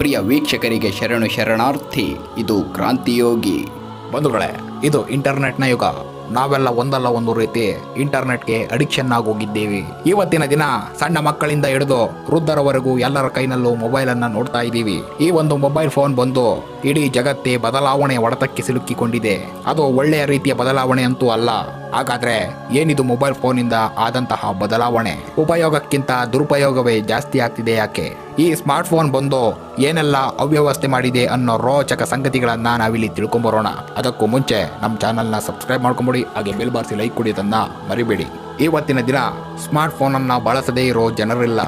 ಪ್ರಿಯ ವೀಕ್ಷಕರಿಗೆ ಶರಣು ಶರಣಾರ್ಥಿ, ಇದು ಕ್ರಾಂತಿಯೋಗಿ. ಬಂಧುಗಳೇ, ಇದು ಇಂಟರ್ನೆಟ್ನ ಯುಗ. ನಾವೆಲ್ಲ ಒಂದಲ್ಲ ಒಂದು ರೀತಿ ಇಂಟರ್ನೆಟ್ಗೆ ಅಡಿಕ್ಷನ್ ಆಗೋಗಿದ್ದೀವಿ. ಇವತ್ತಿನ ದಿನ ಸಣ್ಣ ಮಕ್ಕಳಿಂದ ಹಿಡಿದು ವೃದ್ಧರವರೆಗೂ ಎಲ್ಲರ ಕೈನಲ್ಲೂ ಮೊಬೈಲ್ ಅನ್ನ ನೋಡ್ತಾ ಇದ್ದೀವಿ. ಈ ಒಂದು ಮೊಬೈಲ್ ಫೋನ್ ಬಂದು ಇಡೀ ಜಗತ್ತೇ ಬದಲಾವಣೆ ಒಡತಕ್ಕೆ ಸಿಲುಕಿಕೊಂಡಿದೆ. ಅದು ಒಳ್ಳೆಯ ರೀತಿಯ ಬದಲಾವಣೆ ಅಂತೂ ಅಲ್ಲ. ಹಾಗಾದ್ರೆ ಏನಿದು ಮೊಬೈಲ್ ಫೋನಿಂದ ಆದಂತಹ ಬದಲಾವಣೆ? ಉಪಯೋಗಕ್ಕಿಂತ ದುರುಪಯೋಗವೇ ಜಾಸ್ತಿ ಆಗ್ತಿದೆ ಯಾಕೆ? ಈ ಸ್ಮಾರ್ಟ್ ಫೋನ್ ಬಂದು ಏನೆಲ್ಲ ಅವ್ಯವಸ್ಥೆ ಮಾಡಿದೆ ಅನ್ನೋ ರೋಚಕ ಸಂಗತಿಗಳನ್ನ ನಾವಿಲ್ಲಿ ತಿಳ್ಕೊಂಬರೋಣ. ಅದಕ್ಕೂ ಮುಂಚೆ ನಮ್ಮ ಚಾನಲ್ನ ಸಬ್ಸ್ಕ್ರೈಬ್ ಮಾಡ್ಕೊಂಬಿಡಿ, ಹಾಗೆ ಬೆಲ್ ಬಾರಿಸಿ ಲೈಕ್ ಕೊಡಿಯೋದನ್ನ ಮರಿಬೇಡಿ. ಇವತ್ತಿನ ದಿನ ಸ್ಮಾರ್ಟ್ ಫೋನ್ ಅನ್ನ ಬಳಸದೇ ಇರೋ ಜನರಿಲ್ಲ.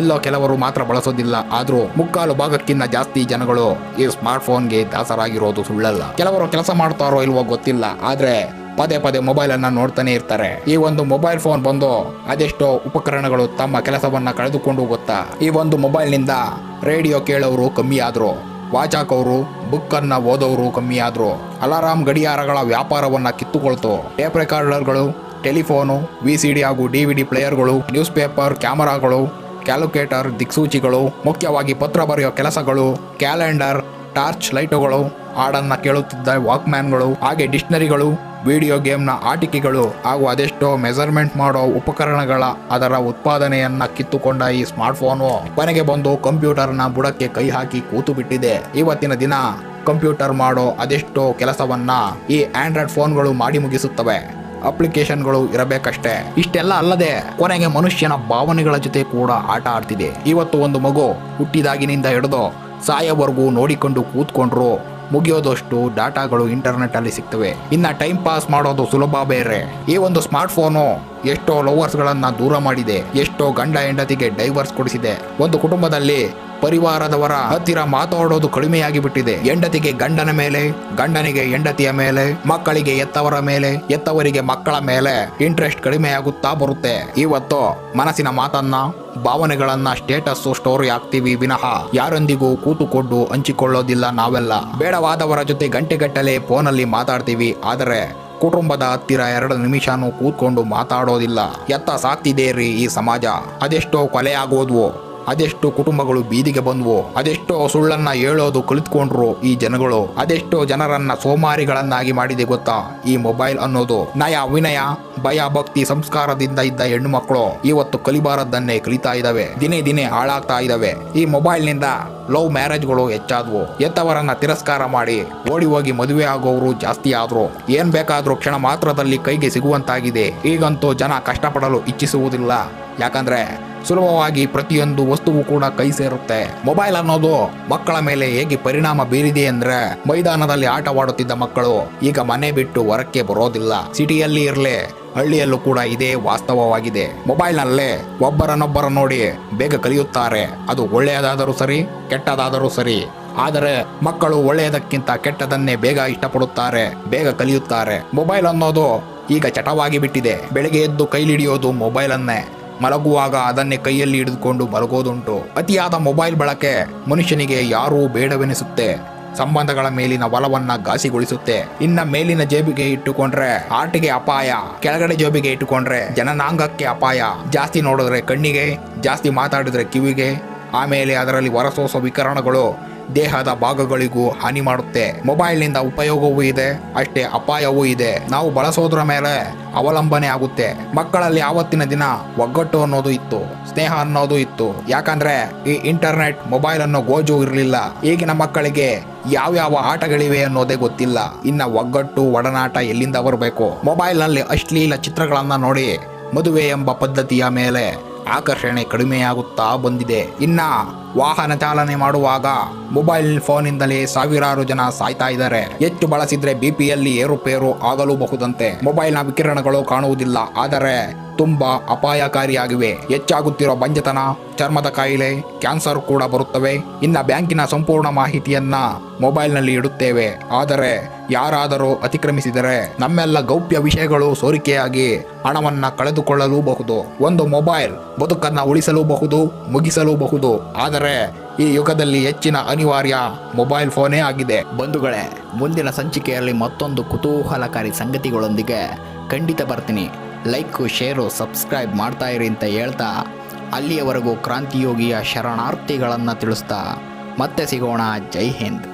ಎಲ್ಲೋ ಕೆಲವರು ಮಾತ್ರ ಬಳಸೋದಿಲ್ಲ, ಆದ್ರೂ ಮುಕ್ಕಾಲು ಭಾಗಕ್ಕಿಂತ ಜಾಸ್ತಿ ಜನಗಳು ಈ ಸ್ಮಾರ್ಟ್ ಫೋನ್ಗೆ ದಾಸರಾಗಿರೋದು ಸುಳ್ಳಲ್ಲ. ಕೆಲವರು ಕೆಲಸ ಮಾಡ್ತಾರೋ ಇಲ್ವೋ ಗೊತ್ತಿಲ್ಲ, ಆದ್ರೆ ಪದೇ ಪದೇ ಮೊಬೈಲ್ ಅನ್ನ ನೋಡ್ತಾನೆ ಇರ್ತಾರೆ. ಈ ಒಂದು ಮೊಬೈಲ್ ಫೋನ್ ಬಂದು ಅದೆಷ್ಟೋ ಉಪಕರಣಗಳು ತಮ್ಮ ಕೆಲಸವನ್ನ ಕಳೆದುಕೊಂಡು ಗೊತ್ತಾ ಈ ಒಂದು ಮೊಬೈಲ್ನಿಂದ ರೇಡಿಯೋ ಕೇಳೋರು ಕಮ್ಮಿ ಆದ್ರು ವಾಚ್ ಹಾಕೋರು ಬುಕ್ ಅನ್ನ ಓದೋರು ಕಮ್ಮಿ ಆದ್ರು, ಅಲಾರಾಮ್ ಗಡಿಯಾರಗಳ ವ್ಯಾಪಾರವನ್ನ ಕಿತ್ತುಕೊಳ್ತು. ಟೇಪ್ ರೆಕಾರ್ಡರ್ಗಳು ಟೆಲಿಫೋನು ವಿ ಸಿ ಡಿ ಹಾಗೂ ಡಿ ವಿ ಡಿ ಪ್ಲೇಯರ್ಗಳು ನ್ಯೂಸ್ ಪೇಪರ್ ಕ್ಯಾಮರಾಗಳು ಕ್ಯಾಲ್ಕುಲೇಟರ್ ದಿಕ್ಸೂಚಿಗಳು, ಮುಖ್ಯವಾಗಿ ಪತ್ರ ಬರೆಯೋ ಕೆಲಸಗಳು ಕ್ಯಾಲೆಂಡರ್ ಟಾರ್ಚ್ ಲೈಟುಗಳು ಹಾಡನ್ನ ಕೇಳುತ್ತಿದ್ದ ವಾಕ್ಮ್ಯಾನ್ಗಳು ಹಾಗೆ ಡಿಕ್ಷನರಿಗಳು ವಿಡಿಯೋ ಗೇಮ್ನ ಆಟಿಕೆಗಳು ಹಾಗೂ ಅದೆಷ್ಟೋ ಮೆಜರ್ಮೆಂಟ್ ಮಾಡೋ ಉಪಕರಣಗಳ ಅದರ ಉತ್ಪಾದನೆಯನ್ನ ಕಿತ್ತುಕೊಂಡ ಈ ಸ್ಮಾರ್ಟ್ಫೋನು ಕೊನೆಗೆ ಬಂದು ಕಂಪ್ಯೂಟರ್ನ ಬುಡಕ್ಕೆ ಕೈ ಹಾಕಿ ಕೂತು ಬಿಟ್ಟಿದೆ. ಇವತ್ತಿನ ದಿನ ಕಂಪ್ಯೂಟರ್ ಮಾಡೋ ಅದೆಷ್ಟೋ ಕೆಲಸವನ್ನ ಈ ಆಂಡ್ರಾಯ್ಡ್ ಫೋನ್ಗಳು ಮಾಡಿ ಮುಗಿಸುತ್ತವೆ. ಅಪ್ಲಿಕೇಶನ್ಗಳು ಇರಬೇಕಷ್ಟೇ. ಇಷ್ಟೆಲ್ಲ ಅಲ್ಲದೆ ಕೊನೆಗೆ ಮನುಷ್ಯನ ಭಾವನೆಗಳ ಜೊತೆ ಕೂಡ ಆಟ ಆಡ್ತಿದೆ. ಇವತ್ತು ಒಂದು ಮಗು ಹುಟ್ಟಿದಾಗಿನಿಂದ ಹಿಡಿದು ಸಾಯವರೆಗೂ ನೋಡಿಕೊಂಡು ಕೂತ್ಕೊಂಡ್ರು. ಮುಗಿಯೋದಷ್ಟು ಡಾಟಾಗಳು ಇಂಟರ್ನೆಟ್ ಅಲ್ಲಿ ಸಿಗ್ತವೆ. ಇನ್ನ ಟೈಮ್ ಪಾಸ್ ಮಾಡೋದು ಸುಲಭ ಬೇರೆ. ಈ ಒಂದು ಸ್ಮಾರ್ಟ್ ಫೋನು ಎಷ್ಟೋ ಲವರ್ಸ್ ಗಳನ್ನ ದೂರ ಮಾಡಿದೆ, ಎಷ್ಟೋ ಗಂಡ ಹೆಂಡತಿಗೆ ಡೈವರ್ಸ್ ಕೊಡಿಸಿದೆ. ಒಂದು ಕುಟುಂಬದಲ್ಲಿ ಪರಿವಾರದವರ ಹತ್ತಿರ ಮಾತಾಡೋದು ಕಡಿಮೆಯಾಗಿ ಬಿಟ್ಟಿದೆ ಹೆಂಡತಿಗೆ ಗಂಡನ ಮೇಲೆ, ಗಂಡನಿಗೆ ಹೆಂಡತಿಯ ಮೇಲೆ, ಮಕ್ಕಳಿಗೆ ಎತ್ತವರ ಮೇಲೆ ಎತ್ತವರಿಗೆ ಮಕ್ಕಳ ಮೇಲೆ ಇಂಟ್ರೆಸ್ಟ್ ಕಡಿಮೆಯಾಗುತ್ತಾ ಬರುತ್ತೆ. ಇವತ್ತು ಮನಸ್ಸಿನ ಮಾತನ್ನ, ಭಾವನೆಗಳನ್ನ ಸ್ಟೇಟಸ್ ಸ್ಟೋರಿ ಹಾಕ್ತಿವಿ ವಿನಃ. ಯಾರೊಂದಿಗೂ ಕೂತುಕೊಂಡು ಹಂಚಿಕೊಳ್ಳೋದಿಲ್ಲ ನಾವೆಲ್ಲ. ಬೇಡವಾದವರ ಜೊತೆ ಗಂಟೆಗಟ್ಟಲೆ ಫೋನಲ್ಲಿ ಮಾತಾಡ್ತೀವಿ. ಆದರೆ ಕುಟುಂಬದ ಹತ್ತಿರ ಎರಡು ನಿಮಿಷನೂ ಕೂತ್ಕೊಂಡು ಮಾತಾಡೋದಿಲ್ಲ. ಎತ್ತ ಸಾಕ್ತಿದೆ ರೀ ಈ ಸಮಾಜ. ಅದೆಷ್ಟೋ ಕೊಲೆ ಆಗೋದ್ವು. ಅದೆಷ್ಟೋ ಕುಟುಂಬಗಳು ಬೀದಿಗೆ ಬಂದ್ವು, ಅದೆಷ್ಟೋ ಸುಳ್ಳನ್ನ ಹೇಳೋದು ಕಲಿತ್ಕೊಂಡ್ರು ಈ ಜನಗಳು, ಅದೆಷ್ಟೋ ಜನರನ್ನ ಸೋಮಾರಿಗಳನ್ನಾಗಿ ಮಾಡಿದೆ ಗೊತ್ತಾ? ಈ ಮೊಬೈಲ್ ಅನ್ನೋದು ನಯ ವಿನಯ, ಭಯ ಭಕ್ತಿ ಸಂಸ್ಕಾರದಿಂದ ಇದ್ದ ಹೆಣ್ಣು ಮಕ್ಕಳು ಇವತ್ತು ಕಲಿಬಾರದನ್ನೇ ಕಲಿತಾ ಇದ್ದಾವೆ ದಿನೇ ದಿನೇ ಹಾಳಾಗ್ತಾ ಇದ್ದಾವೆ ಈ ಮೊಬೈಲ್ನಿಂದ ಲವ್ ಮ್ಯಾರೇಜ್ಗಳು ಹೆಚ್ಚಾದವು. ಎತ್ತವರನ್ನ ತಿರಸ್ಕಾರ ಮಾಡಿ ಓಡಿ ಹೋಗಿ ಮದುವೆ ಆಗೋರು ಜಾಸ್ತಿ ಆದ್ರು. ಏನ್ ಬೇಕಾದ್ರೂ ಕ್ಷಣ ಮಾತ್ರದಲ್ಲಿ ಕೈಗೆ ಸಿಗುವಂತಾಗಿದೆ. ಈಗಂತೂ ಜನ ಕಷ್ಟಪಡಲು ಇಚ್ಛಿಸುವುದಿಲ್ಲ. ಯಾಕಂದ್ರೆ ಸುಲಭವಾಗಿ ಪ್ರತಿಯೊಂದು ವಸ್ತುವು ಕೂಡ ಕೈ ಸೇರುತ್ತೆ. ಮೊಬೈಲ್ ಅನ್ನೋದು ಮಕ್ಕಳ ಮೇಲೆ ಹೇಗೆ ಪರಿಣಾಮ ಬೀರಿದೆ ಅಂದ್ರೆ ಮೈದಾನದಲ್ಲಿ ಆಟವಾಡುತ್ತಿದ್ದ ಮಕ್ಕಳು ಈಗ ಮನೆ ಬಿಟ್ಟು ಹೊರಕ್ಕೆ ಬರೋದಿಲ್ಲ. ಸಿಟಿಯಲ್ಲಿ ಇರ್ಲಿ ಹಳ್ಳಿಯಲ್ಲೂ ಕೂಡ ಇದೇ ವಾಸ್ತವವಾಗಿದೆ. ಮೊಬೈಲ್ನಲ್ಲೇ ಒಬ್ಬರನ್ನೊಬ್ಬರ ನೋಡಿ ಬೇಗ ಕಲಿಯುತ್ತಾರೆ. ಅದು ಒಳ್ಳೆಯದಾದರೂ ಸರಿ, ಕೆಟ್ಟದಾದರೂ ಸರಿ. ಆದರೆ ಮಕ್ಕಳು ಒಳ್ಳೆಯದಕ್ಕಿಂತ ಕೆಟ್ಟದನ್ನೇ ಬೇಗ ಇಷ್ಟಪಡುತ್ತಾರೆ, ಬೇಗ ಕಲಿಯುತ್ತಾರೆ. ಮೊಬೈಲ್ ಅನ್ನೋದು ಈಗ ಚಟವಾಗಿ ಬಿಟ್ಟಿದೆ. ಬೆಳಗ್ಗೆ ಎದ್ದು ಕೈಲಿಡಿಯೋದು ಮೊಬೈಲ್ ಅನ್ನೇ ಮಲಗುವಾಗ ಅದನ್ನೇ ಕೈಯಲ್ಲಿ ಹಿಡಿದುಕೊಂಡು ಮಲಗೋದುಂಟು. ಅತಿಯಾದ ಮೊಬೈಲ್ ಬಳಕೆ ಮನುಷ್ಯನಿಗೆ ಯಾರೂ ಬೇಡವೆನಿಸುತ್ತೆ. ಸಂಬಂಧಗಳ ಮೇಲಿನ ಒಲವನ್ನ ಘಾಸಿಗೊಳಿಸುತ್ತೆ. ಇನ್ನ ಮೇಲಿನ ಜೇಬಿಗೆ ಇಟ್ಟುಕೊಂಡ್ರೆ ಆಟಿಗೆ ಅಪಾಯ, ಕೆಳಗಡೆ ಜೇಬಿಗೆ ಇಟ್ಟುಕೊಂಡ್ರೆ ಜನನಾಂಗಕ್ಕೆ ಅಪಾಯ. ಜಾಸ್ತಿ ನೋಡಿದ್ರೆ ಕಣ್ಣಿಗೆ, ಜಾಸ್ತಿ ಮಾತಾಡಿದ್ರೆ ಕಿವಿಗೆ ಆಮೇಲೆ ಅದರಲ್ಲಿ ಹೊರಸೂಸೋ ವಿಕರಣಗಳು ದೇಹದ ಭಾಗಗಳಿಗೂ ಹಾನಿ ಮಾಡುತ್ತೆ. ಮೊಬೈಲ್ನಿಂದ ಉಪಯೋಗವೂ ಇದೆ, ಅಷ್ಟೇ ಅಪಾಯವೂ ಇದೆ. ನಾವು ಬಳಸೋದ್ರ ಮೇಲೆ ಅವಲಂಬನೆ ಆಗುತ್ತೆ. ಮಕ್ಕಳಲ್ಲಿ ಆವತ್ತಿನ ದಿನ ಒಗ್ಗಟ್ಟು ಅನ್ನೋದು ಇತ್ತು, ಸ್ನೇಹ ಅನ್ನೋದು ಇತ್ತು. ಯಾಕಂದ್ರೆ ಈ ಇಂಟರ್ನೆಟ್, ಮೊಬೈಲ್ ಅನ್ನೋ ಗೋಜು ಇರಲಿಲ್ಲ. ಈಗಿನ ಮಕ್ಕಳಿಗೆ ಯಾವ್ಯಾವ ಆಟಗಳಿವೆ ಅನ್ನೋದೇ ಗೊತ್ತಿಲ್ಲ. ಇನ್ನ ಒಗ್ಗಟ್ಟು, ಒಡನಾಟ ಎಲ್ಲಿಂದ ಬರಬೇಕು? ಮೊಬೈಲ್ನಲ್ಲಿ ಅಶ್ಲೀಲ ಚಿತ್ರಗಳನ್ನ ನೋಡಿ ಮದುವೆ ಎಂಬ ಪದ್ಧತಿಯ ಮೇಲೆ ಆಕರ್ಷಣೆ ಕಡಿಮೆಯಾಗುತ್ತಾ ಬಂದಿದೆ. ಇನ್ನ ವಾಹನ ಚಾಲನೆ ಮಾಡುವಾಗ ಮೊಬೈಲ್ ಫೋನಿಂದಲೇ ಸಾವಿರಾರು ಜನ ಸಾಯ್ತಾ ಇದ್ದಾರೆ. ಹೆಚ್ಚು ಬಳಸಿದ್ರೆ ಬಿಪಿಯಲ್ಲಿ ಏರುಪೇರು ಆಗಲೂಬಹುದಂತೆ ಮೊಬೈಲ್ನ ವಿಕಿರಣಗಳು ಕಾಣುವುದಿಲ್ಲ. ಆದರೆ ತುಂಬಾ ಅಪಾಯಕಾರಿಯಾಗಿವೆ. ಹೆಚ್ಚಾಗುತ್ತಿರೋ ಬಂಜತನ, ಚರ್ಮದ ಕಾಯಿಲೆ, ಕ್ಯಾನ್ಸರ್ ಕೂಡ ಬರುತ್ತವೆ. ಇನ್ನ ಬ್ಯಾಂಕಿನ ಸಂಪೂರ್ಣ ಮಾಹಿತಿಯನ್ನ ಮೊಬೈಲ್ನಲ್ಲಿ ಇಡುತ್ತೇವೆ. ಆದರೆ ಯಾರಾದರೂ ಅತಿಕ್ರಮಿಸಿದರೆ ನಮ್ಮೆಲ್ಲ ಗೌಪ್ಯ ವಿಷಯಗಳು ಸೋರಿಕೆಯಾಗಿ ಹಣವನ್ನ ಕಳೆದುಕೊಳ್ಳಲೂಬಹುದು. ಒಂದು ಮೊಬೈಲ್ ಬದುಕನ್ನ ಉಳಿಸಲೂಬಹುದು, ಮುಗಿಸಲೂಬಹುದು. ಆದರೆ ಈ ಯುಗದಲ್ಲಿ ಹೆಚ್ಚಿನ ಅನಿವಾರ್ಯ ಮೊಬೈಲ್ ಫೋನೇ ಆಗಿದೆ. ಬಂಧುಗಳೇ, ಮುಂದಿನ ಸಂಚಿಕೆಯಲ್ಲಿ ಮತ್ತೊಂದು ಕುತೂಹಲಕಾರಿ ಸಂಗತಿಗಳೊಂದಿಗೆ ಖಂಡಿತ ಬರ್ತೀನಿ. ಲೈಕು, ಶೇರು, ಸಬ್ಸ್ಕ್ರೈಬ್ ಮಾಡ್ತಾ ಇರಿ ಅಂತ ಹೇಳ್ತಾ ಅಲ್ಲಿಯವರೆಗೂ ಕ್ರಾಂತಿಯೋಗಿಯ ಶರಣಾರ್ಥಿಗಳನ್ನು ತಿಳಿಸ್ತಾ ಮತ್ತೆ ಸಿಗೋಣ. ಜೈ ಹಿಂದ್.